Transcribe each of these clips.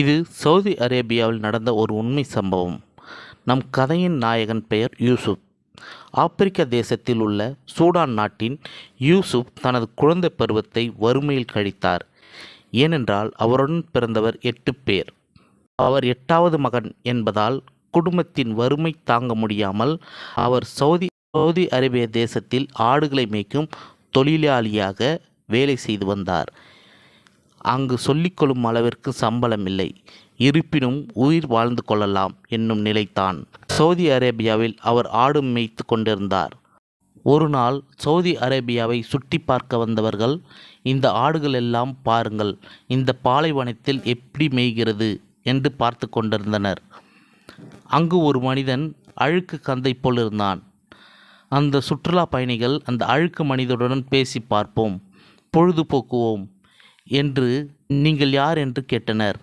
இது சவுதி அரேபியாவில் நடந்த ஒரு உண்மை சம்பவம். நம் கதையின் நாயகன் பெயர் யூசுப். ஆப்பிரிக்க தேசத்தில் உள்ள சூடான் நாட்டின் யூசுப் தனது குழந்தை பருவத்தை வறுமையில் கழித்தார். ஏனென்றால் அவருடன் பிறந்தவர் எட்டு பேர். அவர் எட்டாவது மகன் என்பதால் குடும்பத்தின் வறுமை தாங்க முடியாமல் அவர் சவுதி சவுதி அரேபிய தேசத்தில் ஆடுகளை மேய்க்கும் தொழிலாளியாக வேலை செய்து வந்தார். அங்கு சொல்லிக்கொள்ளும் அளவிற்கு சம்பளம் இல்லை இருப்பினும் உயிர் வாழ்ந்து கொள்ளலாம் என்னும் நிலைத்தான் சவுதி அரேபியாவில் அவர் ஆடு மேய்த்து கொண்டிருந்தார். ஒரு நாள் சவுதி அரேபியாவை சுட்டி பார்க்க வந்தவர்கள் இந்த ஆடுகள் எல்லாம் பாருங்கள் இந்த பாலைவனத்தில் எப்படி மேய்கிறது? என்று பார்த்து கொண்டிருந்தனர். அங்கு ஒரு மனிதன் அழுக்கு கந்தை போல் இருந்தான். அந்த சுற்றுலா பயணிகள் அந்த அழுக்கு மனிதனுடன் பேசி பார்ப்போம் பொழுதுபோக்குவோம். என்று நீங்கள் யார் என்று கேட்டனர்.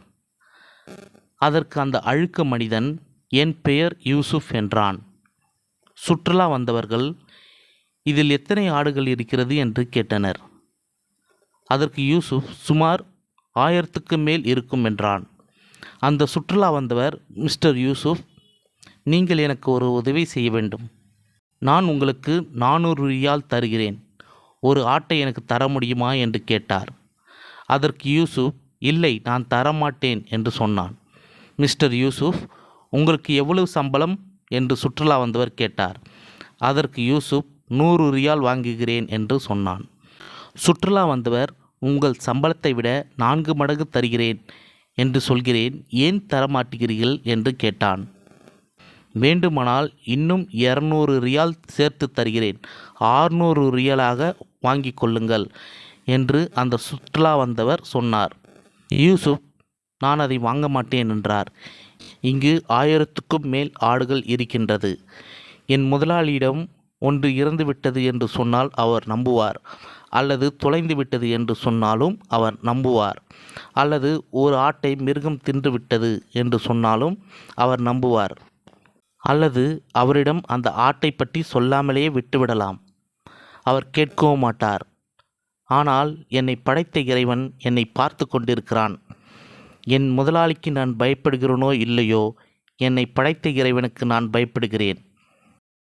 அதற்கு அந்த அழுக்க மனிதன் என் பெயர் யூசுப் என்றான். சுற்றுலா வந்தவர்கள் இதில் எத்தனை ஆடுகள் இருக்கிறது? என்று கேட்டனர். அதற்கு யூசுப் சுமார் ஆயிரத்துக்கு மேல் இருக்கும் என்றான். அந்த சுற்றுலா வந்தவர் மிஸ்டர் யூசுப் நீங்கள் எனக்கு ஒரு உதவி செய்ய வேண்டும். நான் உங்களுக்கு நானூறு ரியால் தருகிறேன். ஒரு ஆட்டை எனக்கு தர முடியுமா? என்று கேட்டார். அதற்கு யூசுப் இல்லை நான் தரமாட்டேன் என்று சொன்னான். மிஸ்டர் யூசுப் உங்களுக்கு எவ்வளவு சம்பளம்? என்று சுற்றுலா வந்தவர் கேட்டார். அதற்கு யூசுப் நூறு ரியால் வாங்குகிறேன் என்று சொன்னான். சுற்றுலா வந்தவர் உங்கள் சம்பளத்தை விட நான்கு மடங்கு தருகிறேன் என்று சொல்கிறேன் ஏன் தரமாட்டுகிறீர்கள் என்று கேட்டான். வேண்டுமானால் இன்னும் இரநூறு ரியால் சேர்த்து தருகிறேன். ஆறுநூறு ரியாலாக வாங்கிக் கொள்ளுங்கள் என்று அந்த சுற்றுலா வந்தவர் சொன்னார். யூசுப் நான் அதை வாங்க மாட்டேன் என்றார். இங்கு ஆயிரத்துக்கும் மேல் ஆடுகள் இருக்கின்றது. என் முதலாளியிடம் ஒன்று இறந்து விட்டது என்று சொன்னால் அவர் நம்புவார். அல்லது தொலைந்து விட்டது என்று சொன்னாலும் அவர் நம்புவார். அல்லது ஒரு ஆட்டை மிருகம் தின்று விட்டது என்று சொன்னாலும் அவர் நம்புவார். அல்லது அவரிடம் அந்த ஆட்டை பற்றி சொல்லாமலேயே விட்டுவிடலாம். அவர் கேட்கவும் மாட்டார். ஆனால் என்னை படைத்த இறைவன் என்னை பார்த்து கொண்டிருக்கிறான். என் முதலாளிக்கு நான் பயப்படுகிறேனோ இல்லையோ என்னை படைத்த இறைவனுக்கு நான் பயப்படுகிறேன்.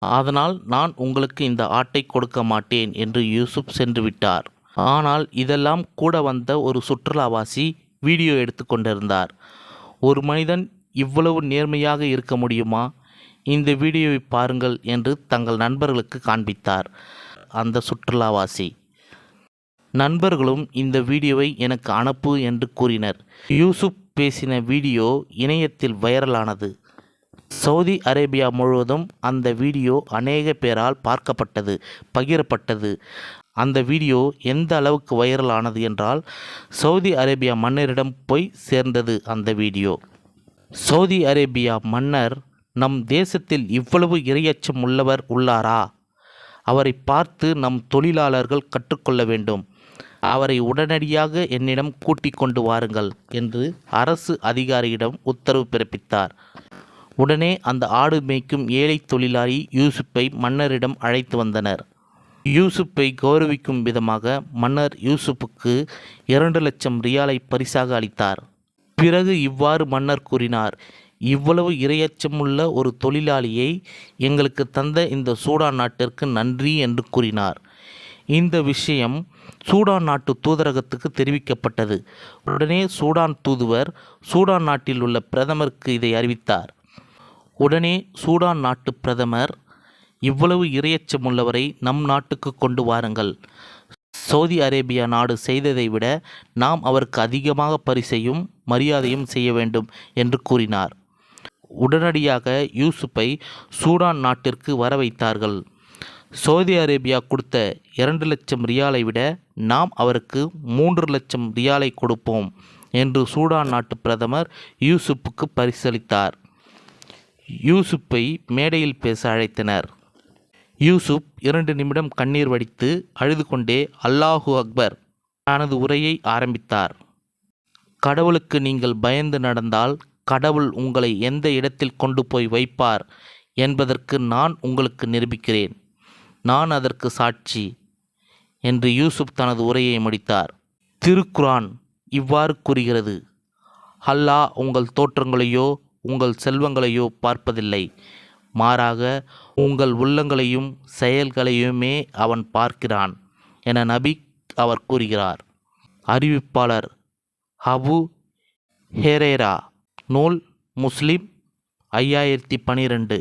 அதனால் நான் உங்களுக்கு இந்த ஆட்டை கொடுக்க மாட்டேன் என்று யூசுப் சென்று விட்டார். ஆனால் இதெல்லாம் கூட வந்த ஒரு சுற்றுலாவாசி வீடியோ எடுத்து கொண்டிருந்தார். ஒரு மனிதன் இவ்வளவு நேர்மையாக இருக்க முடியுமா? இந்த வீடியோவை பாருங்கள் என்று தங்கள் நண்பர்களுக்கு காண்பித்தார். அந்த சுற்றுலாவாசி. நண்பர்களும் இந்த வீடியோவை எனக்கு அனுப்பு என்று கூறினர். யூசுப் பேசின வீடியோ இணையத்தில் வைரலானது. சவுதி அரேபியா முழுவதும் அந்த வீடியோ அநேக பேரால் பார்க்கப்பட்டது பகிரப்பட்டது. அந்த வீடியோ எந்த அளவுக்கு வைரலானது என்றால் சவுதி அரேபியா மன்னரிடம் போய் சேர்ந்தது அந்த வீடியோ. சவுதி அரேபியா மன்னர் நம் தேசத்தில் இவ்வளவு இரையச்சம் உள்ளவர் உள்ளாரா? அவரை பார்த்து நம் தொழிலாளர்கள் கற்றுக்கொள்ள வேண்டும். அவரை உடனடியாக என்னிடம் கூட்டிக் கொண்டு வாருங்கள் என்று அரசு அதிகாரியிடம் உத்தரவு பிறப்பித்தார். உடனே அந்த ஆடு மேய்க்கும் ஏழை தொழிலாளி யூசுப்பை மன்னரிடம் அழைத்து வந்தனர். யூசுப்பை கௌரவிக்கும் விதமாக மன்னர் யூசுப்புக்கு இரண்டு லட்சம் ரியாலை பரிசாக அளித்தார். பிறகு இவ்வாறு மன்னர் கூறினார் இவ்வளவு இரையச்சமுள்ள ஒரு தொழிலாளியை எங்களுக்கு தந்த இந்த சூடான் நாட்டிற்கு நன்றி என்று கூறினார். இந்த விஷயம் சூடான் நாட்டு தூதரகத்துக்கு தெரிவிக்கப்பட்டது. உடனே சூடான் தூதுவர் சூடான் நாட்டில் உள்ள பிரதமருக்கு இதை அறிவித்தார். உடனே சூடான் நாட்டு பிரதமர் இவ்வளவு இரையச்சமுள்ளவரை நம் நாட்டுக்கு கொண்டு வாருங்கள். சவுதி அரேபியா நாடு செய்ததை விட நாம் அவருக்கு அதிகமாக பரிசையும் மரியாதையும் செய்ய வேண்டும் என்று கூறினார். உடனடியாக யூசுப்பை சூடான் நாட்டிற்கு வர வைத்தார்கள் சவுதி அரேபியா கொடுத்த இரண்டு லட்சம் ரியாலை விட நாம் அவருக்கு மூன்று லட்சம் ரியாலை கொடுப்போம் என்று சூடான் நாட்டு பிரதமர் யூசுப்புக்கு பரிசளித்தார். யூசுப்பை மேடையில் பேச அழைத்தனர். யூசுப் இரண்டு நிமிடம் கண்ணீர் வடித்து அழுது கொண்டே அல்லாஹு அக்பர் தனது உரையை ஆரம்பித்தார். கடவுளுக்கு நீங்கள் பயந்து நடந்தால் கடவுள் உங்களை எந்த இடத்தில் கொண்டு போய் வைப்பார் என்பதற்கு நான் உங்களுக்கு நிரூபிக்கிறேன். நான் அதற்கு சாட்சி என்று யூசுப் தனது உரையை முடித்தார். திருக்குரான் இவ்வாறு கூறுகிறது அல்லாஹ் உங்கள் தோற்றங்களையோ உங்கள் செல்வங்களையோ பார்ப்பதில்லை. மாறாக உங்கள் உள்ளங்களையும் செயல்களையுமே அவன் பார்க்கிறான் என நபி அவர் கூறுகிறார். அறிவிப்பாளர் அபு ஹெரேரா நூல் முஸ்லிம் ஐயாயிரத்தி பனிரெண்டு.